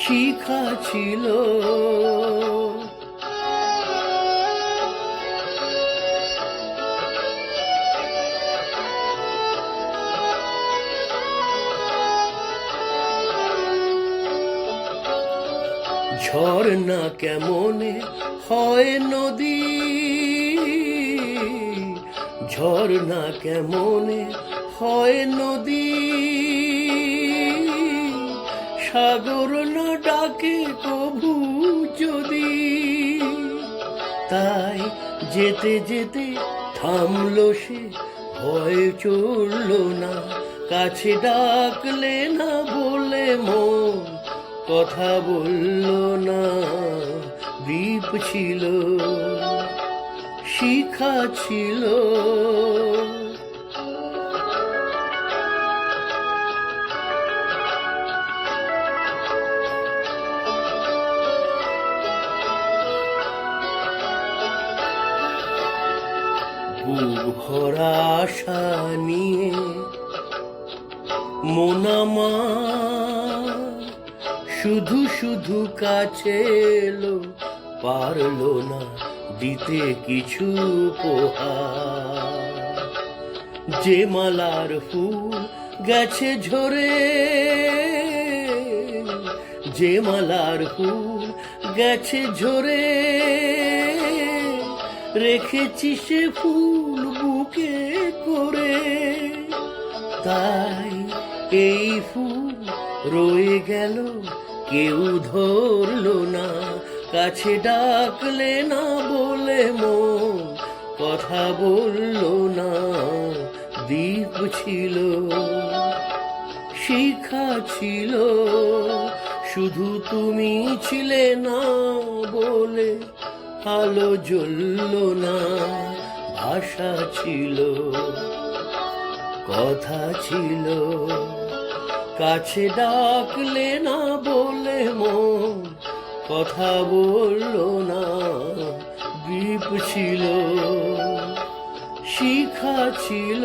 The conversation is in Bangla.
শিখা ছিল। ঝর্ণা কেমনে হয় নদী? ঝর্ণা কেমনে হয় নদী? সাগর না ডাকে কবু যদি তাই যেতে যেতে থামলো সে, ভয় চলল না, কাছে ডাকলে না বলে মন, কথা বলল না, দ্বীপ ছিল, শিখা ছিল। বুক ভরা আশা নিয়ে মোনামা শুধু শুধু কাছে এলো, পারল না দিতে কিছু উপহার। যে মালার ফুল গেছে ঝরে, যে মালার ফুল গেছে ঝরে, রেখেছি সে ফুল বুকে করে তাই এই ফুল রয়ে গেল, কেউ ধরলো না। কাছে ডাকলে না বলে মন, কথা বলল না দ্বীপ ছিল। শিখা ছিল, শুধু তুমি ছিলে না বলে আলো জ্বলল না। ভাষা ছিল, কথা ছিল। কাছে ডাকলে না বলে মন, কথা বলল না, দ্বীপ ছিল, শিখা ছিল।